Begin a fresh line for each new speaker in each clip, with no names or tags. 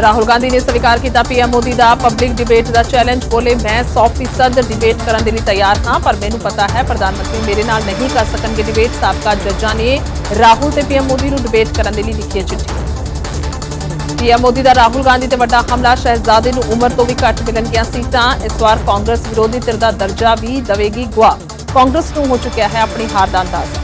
ਰਾਹੁਲ ਗਾਂਧੀ ਨੇ ਸਵੀਕਾਰ ਕੀਤਾ ਪੀਐਮ ਮੋਦੀ ਦਾ ਪਬਲਿਕ ਡਿਬੇਟ ਦਾ ਚੈਲੰਜ, ਬੋਲੇ, ਮੈਂ 100% ਡਿਬੇਟ ਕਰਨ ਦੇ ਲਈ ਤਿਆਰ ਹਾਂ, ਪਰ ਮੈਨੂੰ ਪਤਾ ਹੈ ਪ੍ਰਧਾਨ ਮੰਤਰੀ ਮੇਰੇ ਨਾਲ ਨਹੀਂ ਕਰ ਸਕਣਗੇ ਡਿਬੇਟ, ਸਾਬਕਾ ਜੱਜਾਂ ਨੇ ਰਾਹੁਲ ਤੇ ਪੀਐਮ ਮੋਦੀ ਨੂੰ ਡਿਬੇਟ ਕਰਨ ਦੇ ਲਈ ਲਿਖੀ ਹੈ ਚਿੱਠੀ। ਪੀਐਮ ਮੋਦੀ ਦਾ ਰਾਹੁਲ ਗਾਂਧੀ ਤੇ ਵੱਡਾ ਹਮਲਾ, ਸ਼ਹਿਜ਼ਾਦੇ ਨੂੰ ਉਮਰ ਤੋਂ ਵੀ ਘੱਟ ਮਿਲਣਗੀਆਂ ਸੀਟਾਂ, ਇਸ ਵਾਰ ਕਾਂਗਰਸ ਵਿਰੋਧੀ ਧਿਰ ਦਾ ਦਰਜਾ ਵੀ ਦਵੇਗੀ ਗਵਾ ਕਾਂਗਰਸ ਨੂੰ ਹੋ ਚੁੱਕਿਆ ਹੈ ਆਪਣੀ ਹਾਰ ਦਾ ਅੰਦਾਜ਼ਾ।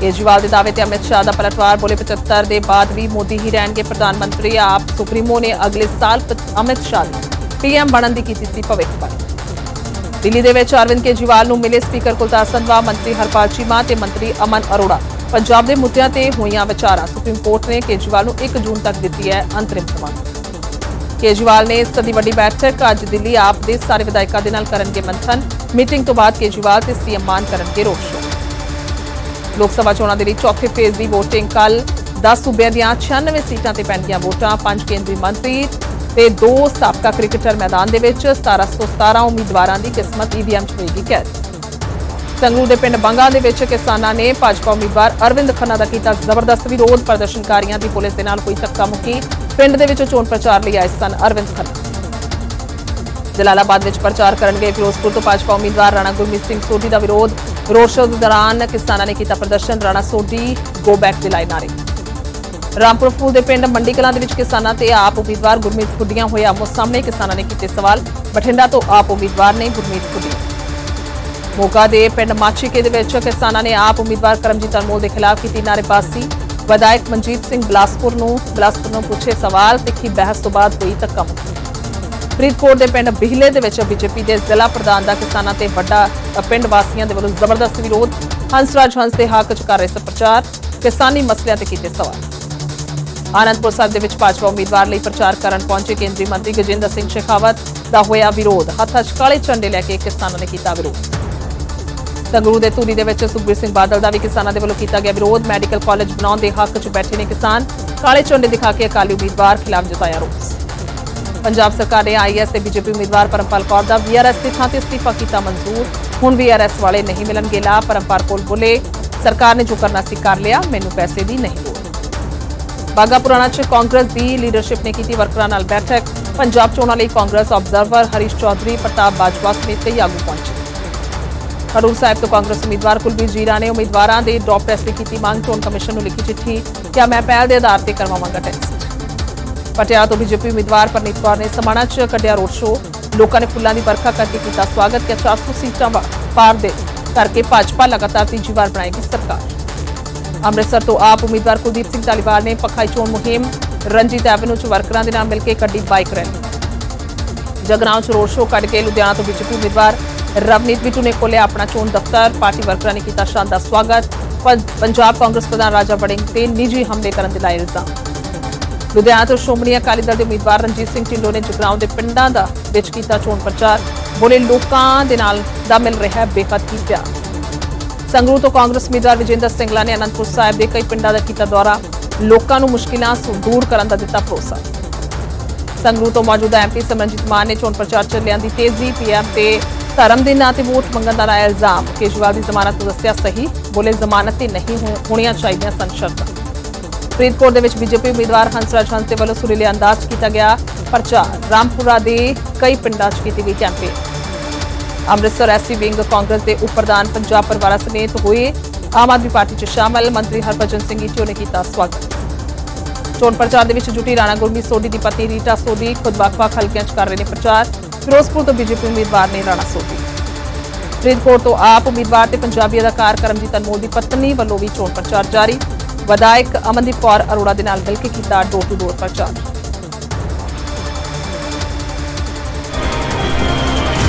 ਕੇਜਰੀਵਾਲ ਦੇ ਦਾਅਵੇ ਤੇ ਅਮਿਤ ਸ਼ਾਹ ਦਾ ਪਲਟਵਾਰ, ਬੋਲੇ 75 ਦੇ ਬਾਅਦ ਵੀ ਮੋਦੀ ਹੀ ਰਹਿਣਗੇ ਪ੍ਰਧਾਨ ਮੰਤਰੀ। ਆਪ ਸੁਪਰੀਮੋ ਨੇ ਅਗਲੇ ਸਾਲ ਅਮਿਤ ਸ਼ਾਹ ਦੀ ਪੀਐਮ ਬਣਨ ਦੀ ਕੀਤੀ ਸੀ ਭਵਿੱਖਬਾਣੀ ਦਿੱਲੀ ਦੇ ਵਿੱਚ ਅਰਵਿੰਦ ਕੇਜਰੀਵਾਲ ਨੂੰ ਮਿਲੇ ਸਪੀਕਰ ਕੁਲਤਾਰ ਸੰਧਵਾ ਮੰਤਰੀ ਹਰਪਾਲ ਚੀਮਾ ਤੇ ਮੰਤਰੀ ਅਮਨ ਅਰੋੜਾ। ਪੰਜਾਬ ਦੇ ਮੁੱਦਿਆਂ ਤੇ ਹੋਈਆਂ ਵਿਚਾਰਾਂ, ਸੁਪਰੀਮ ਕੋਰਟ ਨੇ ਕੇਜਰੀਵਾਲ ਨੂੰ 1 ਜੂਨ ਤੱਕ ਦਿੱਤੀ ਹੈ ਅੰਤਰਿਮ ਜ਼ਮਾਨਤ ਕੇਜਰੀਵਾਲ ਨੇ ਇਸ ਦੀ ਵੱਡੀ ਬੈਠਕ, ਅੱਜ ਦਿੱਲੀ ਆਪ ਦੇ ਸਾਰੇ ਵਿਧਾਇਕਾਂ ਦੇ ਨਾਲ ਕਰਨਗੇ ਮੰਥਨ। ਮੀਟਿੰਗ ਤੋਂ ਬਾਅਦ ਕੇਜਰੀਵਾਲ ਤੇ ਸੀਐਮ ਮਾਨ ਕਰਨਗੇ ਰੋਡ ਸ਼ੋਅ। ਲੋਕ ਸਭਾ ਚੋਣਾਂ ਦੇ ਲਈ ਚੌਥੇ ਫੇਜ਼ ਦੀ VOTING ਕੱਲ। 10 ਸੂਬਿਆਂ ਦੀਆਂ 96 ਸੀਟਾਂ ਤੇ ਪੈਣਗੀਆਂ ਵੋਟਾਂ, ਪੰਜ ਕੇਂਦਰੀ ਮੰਤਰੀ ਤੇ ਦੋ ਸਾਬਕਾ ਕ੍ਰਿਕਟਰ ਮੈਦਾਨ ਦੇ ਵਿੱਚ। 1717 ਉਮੀਦਵਾਰਾਂ ਦੀ ਕਿਸਮਤ ਈਵੀਐਮ 'ਚ ਹੋਏਗੀ ਕੈਦ। ਸੰਗਰੂਰ ਦੇ ਪਿੰਡ ਬੰਗਾ ਦੇ ਵਿੱਚ ਕਿਸਾਨਾਂ ਨੇ ਭਾਜਪਾ ਉਮੀਦਵਾਰ ਅਰਵਿੰਦ ਖੰਨਾ ਦਾ ਕੀਤਾ ਜ਼ਬਰਦਸਤ ਵਿਰੋਧ। ਪ੍ਰਦਰਸ਼ਨਕਾਰੀਆਂ ਦੀ ਪੁਲਿਸ ਦੇ ਨਾਲ ਹੋਈ ਧੱਕਾ ਮੁੱਕੀ। ਪਿੰਡ ਦੇ ਵਿੱਚ ਚੋਣ ਪ੍ਰਚਾਰ ਲਈ ਆਏ ਸਨ ਅਰਵਿੰਦ ਖੰਨਾ। ਜਲਾਲਾਬਾਦ ਵਿੱਚ ਪ੍ਰਚਾਰ ਕਰਨ ਗਏ ਫਿਰੋਜ਼ਪੁਰ ਤੋਂ ਭਾਜਪਾ ਉਮੀਦਵਾਰ ਰਾਣਾ ਗੁਰਮੀਤ ਸਿੰਘ ਸੋਢੀ ਦਾ ਵਿਰੋਧ। ਰੋਡ ਸ਼ੋਅ ਦੇ ਦੌਰਾਨ ਕਿਸਾਨਾਂ ਨੇ ਕੀਤਾ ਪ੍ਰਦਰਸ਼ਨ। ਰਾਣਾ ਸੋਢੀ ਗੋ ਬੈਕ ਦੇ ਲਾਏ ਨਾਰੇ ਰਾਮਪੁਰ ਫੂਲ ਦੇ ਪਿੰਡ ਮੰਡੀ ਕਲਾਂ ਦੇ ਵਿੱਚ ਕਿਸਾਨਾਂ ਤੇ ਆਪ ਉਮੀਦਵਾਰ ਗੁਰਮੀਤ ਖੁੱਡੀਆਂ ਹੋਏ ਆਮੋ ਸਾਹਮਣੇ ਕਿਸਾਨਾਂ ਨੇ ਕੀਤੇ ਸਵਾਲ। ਬਠਿੰਡਾ ਤੋਂ ਆਪ ਉਮੀਦਵਾਰ ਨੇ ਗੁਰਮੀਤ ਖੁੱਡੀਆਂ ਮੋਗਾ ਦੇ ਪਿੰਡ ਮਾਛੀਕੇ ਦੇ ਵਿੱਚ ਕਿਸਾਨਾਂ ਨੇ ਆਪ ਉਮੀਦਵਾਰ ਕਰਮਜੀਤ ਅਨਮੋਲ ਦੇ ਖਿਲਾਫ ਕੀਤੀ ਨਾਅਰੇਬਾਜ਼ੀ। ਵਿਧਾਇਕ ਮਨਜੀਤ ਸਿੰਘ ਬਲਾਸਪੁਰ ਨੂੰ ਬਲਾਸਪੁਰ ਨੂੰ ਪੁੱਛੇ ਸਵਾਲ, ਤਿੱਖੀ ਬਹਿਸ ਤੋਂ ਬਾਅਦ ਹੋਈ ਧੱਕਾ ਮੁੱਕੀ। ਫਰੀਦਕੋਟ ਦੇ ਪਿੰਡ ਬਿਹਲੇ ਦੇ ਵਿੱਚ ਬੀਜੇਪੀ ਦੇ ਜ਼ਿਲ੍ਹਾ ਪ੍ਰਧਾਨ ਦਾ ਕਿਸਾਨਾਂ ਤੇ ਵੱਡਾ ਪਿੰਡ ਵਾਸੀਆਂ ਦੇ ਵੱਲੋਂ ਜ਼ਬਰਦਸਤ ਵਿਰੋਧ। ਹੰਸਰਾਜ ਹੰਸ ਦੇ ਹੱਕ 'ਚ ਕਰ ਰਹੇ ਸੀ ਪ੍ਰਚਾਰ। ਕਿਸਾਨੀ ਮਸਲਿਆਂ ਤੇ ਕੀਤੇ ਸਵਾਲ। ਆਨੰਦਪੁਰ ਸਾਹਿਬ ਦੇ ਵਿੱਚ ਭਾਜਪਾ ਉਮੀਦਵਾਰ ਲਈ ਪ੍ਰਚਾਰ ਕਰਨ ਪਹੁੰਚੇ ਕੇਂਦਰੀ ਮੰਤਰੀ ਗਜਿੰਦਰ ਸਿੰਘ ਸ਼ੇਖਾਵਤ ਦਾ ਹੋਇਆ ਵਿਰੋਧ। ਹੱਥਾਂ 'ਚ ਕਾਲੇ ਝੰਡੇ ਲੈ ਕੇ ਕਿਸਾਨਾਂ ਨੇ ਕੀਤਾ ਵਿਰੋਧ। ਸੰਗਰੂਰ ਦੇ ਧੂਰੀ ਦੇ ਵਿੱਚ ਸੁਖਬੀਰ ਸਿੰਘ ਬਾਦਲ ਦਾ ਵੀ ਕਿਸਾਨਾਂ ਦੇ ਵੱਲੋਂ ਕੀਤਾ ਗਿਆ ਵਿਰੋਧ। ਮੈਡੀਕਲ ਕਾਲਜ ਬਣਾਉਣ ਦੇ ਹੱਕ 'ਚ ਬੈਠੇ ਨੇ ਕਿਸਾਨ। ਕਾਲੇ ਝੰਡੇ ਦਿਖਾ ਕੇ ਅਕਾਲੀ ਉਮੀਦਵਾਰ ਖਿਲਾਫ ਜਤਾਇਆ ਰੋਸ। ਪੰਜਾਬ ਸਰਕਾਰ ਨੇ ਆਈਐਸ ਤੇ ਬੀਜੇਪੀ ਉਮੀਦਵਾਰ ਪਰਮਪਾਲ ਕੌਰ ਦਾ ਵੀਆਰਐਸ ਦੀ ਥਾਂ ਤੇ ਅਸਤੀਫਾ ਕੀਤਾ ਮਨਜ਼ੂਰ। ਹੁਣ ਵੀਆਰਐਸ ਵਾਲੇ ਨਹੀਂ ਮਿਲਣਗੇ ਲਾ ਪਰਮਪਾਲ ਕੋਲ ਬੋਲੇ, ਸਰਕਾਰ ਨੇ ਜੋ ਕਰਨਾ ਸੀ ਕਰ ਲਿਆ, ਮੈਨੂੰ ਪੈਸੇ ਦੀ ਨਹੀਂ ਲੋੜ ਬਾਗਾ ਪੁਰਾਣਾ ਚ ਕਾਂਗਰਸ ਦੀ ਲੀਡਰਸ਼ਿਪ ਨੇ ਕੀਤੀ ਵਰਕਰਾਂ ਨਾਲ ਬੈਠਕ। ਪੰਜਾਬ ਚੋਣਾਂ ਲਈ ਕਾਂਗਰਸ ਆਬਜ਼ਰਵਰ ਹਰੀਸ਼ ਚੌਧਰੀ, ਪ੍ਰਤਾਪ ਬਾਜਵਾ ਸਮੇਤ ਕਈ ਆਗੂ ਪਹੁੰਚੇ। ਖਡੂਰ ਸਾਹਿਬ ਤੋਂ ਕਾਂਗਰਸ ਉਮੀਦਵਾਰ ਕੁਲਬੀਰ ਜੀਰਾ ਨੇ ਉਮੀਦਵਾਰਾਂ ਦੇ ਡ੍ਰੌਪ ਟੈਸਟ ਦੀ ਕੀਤੀ ਮੰਗ, ਚੋਣ ਕਮਿਸ਼ਨ ਨੂੰ ਲਿਖੀ ਚਿੱਠੀ। ਕਿ ਮੈਂ ਪਹਿਲ ਦੇ ਆਧਾਰ ਤੇ ਕਰਵਾਵਾਂਗਾ ਟੈਸਟ ਪਟਿਆਲਾ ਤੋਂ ਬੀਜੇਪੀ ਉਮੀਦਵਾਰ ਪਰਨੀਤ ਕੌਰ ਨੇ ਸਮਾਣਾ 'ਚ ਕੱਢਿਆ ਰੋਡ ਸ਼ੋਅ। ਲੋਕਾਂ ਨੇ ਫੁੱਲਾਂ ਦੀ ਵਰਖਾ ਕਰਕੇ ਕੀਤਾ ਸਵਾਗਤ, ਕਿ 400 ਸੀਟਾਂ ਪਾਰ ਦੇ ਕਰਕੇ ਭਾਜਪਾ ਲਗਾਤਾਰ ਤੀਜੀ ਵਾਰ ਬਣਾਏਗੀ ਸਰਕਾਰ। ਅੰਮ੍ਰਿਤਸਰ ਤੋਂ ਆਪ ਉਮੀਦਵਾਰ ਕੁਲਦੀਪ ਸਿੰਘ ਧਾਲੀਵਾਲ ਨੇ ਪੱਖਾਈ ਚੋਣ ਮੁਹਿੰਮ ਰਣਜੀਤ ਐਵਨਿਊ 'ਚ ਵਰਕਰਾਂ ਦੇ ਨਾਲ ਮਿਲ ਕੇ ਕੱਢੀ ਬਾਈਕ ਰੈਲੀ। ਜਗਰਾਉਂ 'ਚ ਰੋਡ ਸ਼ੋਅ ਕੱਢ ਕੇ ਲੁਧਿਆਣਾ ਤੋਂ ਬੀਜੇਪੀ ਉਮੀਦਵਾਰ ਰਵਨੀਤ ਬਿੱਟੂ ਨੇ ਖੋਲ੍ਹਿਆ ਆਪਣਾ ਚੋਣ ਦਫ਼ਤਰ। ਪਾਰਟੀ ਵਰਕਰਾਂ ਨੇ ਕੀਤਾ ਸ਼ਾਨਦਾਰ ਸਵਾਗਤ। ਪੰਜਾਬ ਕਾਂਗਰਸ ਪ੍ਰਧਾਨ ਰਾਜਾ ਵੜਿੰਗ ਤੇ ਨਿੱਜੀ ਹਮਲੇ ਕਰਨ ਦੇ ਲਾਏ ਇਲਜ਼ਾਮ। ਲੁਧਿਆਣਾ ਤੋਂ ਸ਼੍ਰੋਮਣੀ ਅਕਾਲੀ ਦਲ ਦੇ ਉਮੀਦਵਾਰ ਰਣਜੀਤ ਸਿੰਘ ਢਿੱਲੋਂ ਨੇ ਜਗਰਾਉਂ ਦੇ ਪਿੰਡਾਂ ਦਾ ਵਿੱਚ ਕੀਤਾ ਚੋਣ ਪ੍ਰਚਾਰ, ਬੋਲੇ ਲੋਕਾਂ ਦੇ ਨਾਲ ਦਾ ਮਿਲ ਰਿਹਾ ਹੈ ਬੇਹੱਦ ਹੀ ਪਿਆਰ। ਸੰਗਰੂਰ ਤੋਂ ਕਾਂਗਰਸ ਉਮੀਦਵਾਰ ਵਿਜੇਂਦਰ ਸਿੰਗਲਾ ਨੇ ਅਨੰਦਪੁਰ ਸਾਹਿਬ ਦੇ ਕਈ ਪਿੰਡਾਂ ਦਾ ਕੀਤਾ ਦੌਰਾ, ਲੋਕਾਂ ਨੂੰ ਮੁਸ਼ਕਿਲਾਂ ਤੋਂ ਦੂਰ ਕਰਨ ਦਾ ਦਿੱਤਾ ਭਰੋਸਾ। ਸੰਗਰੂਰ ਤੋਂ ਮੌਜੂਦਾ ਐਮਪੀ ਸਿਮਰਨਜੀਤ ਮਾਨ ਨੇ ਚੋਣ ਪ੍ਰਚਾਰ ਚੱਲਿਆਂ ਦੀ ਤੇਜ਼ੀ ਪੀਐਮ ਤੇ ਧਰਮ ਦੇ ਨਾਂ ਤੇ ਵੋਟ ਮੰਗਣ ਦਾ ਲਾਇਆ ਇਲਜ਼ਾਮ। ਕੇਜਰੀਵਾਲ ਦੀ ਜ਼ਮਾਨਤ ਨੂੰ ਦੱਸਿਆ, ਸਹੀ ਬੋਲੇ ਜ਼ਮਾਨਤ ਤੇ ਨਹੀਂ ਹੋ- ਹੋਣੀਆਂ ਚਾਹੀਦੀਆਂ ਸਨ ਸ਼ਰਤਾਂ। ਫਰੀਦਕੋਟ ਦੇ ਵਿੱਚ ਬੀਜੇਪੀ ਉਮੀਦਵਾਰ ਹੰਸਰਾਜ ਹੰਸ ਦੇ ਵੱਲੋਂ ਸੁਰੀਲੇ ਅੰਦਾਜ਼ 'ਚ ਕੀਤਾ ਗਿਆ ਪ੍ਰਚਾਰ ਰਾਮਪੁਰਾ ਦੇ ਕਈ ਪਿੰਡਾਂ 'ਚ ਕੀਤੀ ਗਈ campaign. Amritsar SC wing Congress ਦੇ ਉਪ ਪ੍ਰਧਾਨ ਪੰਜਾਬ ਪਰਿਵਾਰਾਂ ਸਮੇਤ ਹੋਏ ਆਮ ਆਦਮੀ ਪਾਰਟੀ 'ਚ ਸ਼ਾਮਲ ਮੰਤਰੀ ਹਰਭਜਨ ਸਿੰਘ ਈਟੀਓ ਨੇ ਕੀਤਾ ਸਵਾਗਤ। ਚੋਣ ਪ੍ਰਚਾਰ ਦੇ ਵਿੱਚ ਜੁਟੀ ਰਾਣਾ ਗੁਰਮੀਤ ਸੋਢੀ ਦੀ ਪਤਨੀ ਰੀਟਾ ਸੋਢੀ ਖੁਦ ਵੱਖ-ਵੱਖ ਹਲਕਿਆਂ 'ਚ ਕਰ ਰਹੇ ਨੇ ਪ੍ਰਚਾਰ। ਫਿਰੋਜ਼ਪੁਰ ਤੋਂ ਬੀਜੇਪੀ ਉਮੀਦਵਾਰ ਨੇ ਰਾਣਾ ਸੋਢੀ। ਫਰੀਦਕੋਟ ਤੋਂ ਆਪ ਉਮੀਦਵਾਰ ਤੇ ਪੰਜਾਬੀ ਅਦਾਕਾਰ ਕਰਮਜੀਤ ਅਨਮੋਲ ਦੀ ਪਤਨੀ ਵੱਲੋਂ ਵੀ ਚੋਣ ਪ੍ਰਚਾਰ ਜਾਰੀ। ਵਿਧਾਇਕ ਅਮਨਦੀਪ ਕੌਰ ਅਰੋੜਾ ਦੇ ਨਾਲ ਮਿਲ ਕੇ ਕੀਤਾ ਡੋਰ ਟੂ ਡੋਰ ਪ੍ਰਚਾਰ।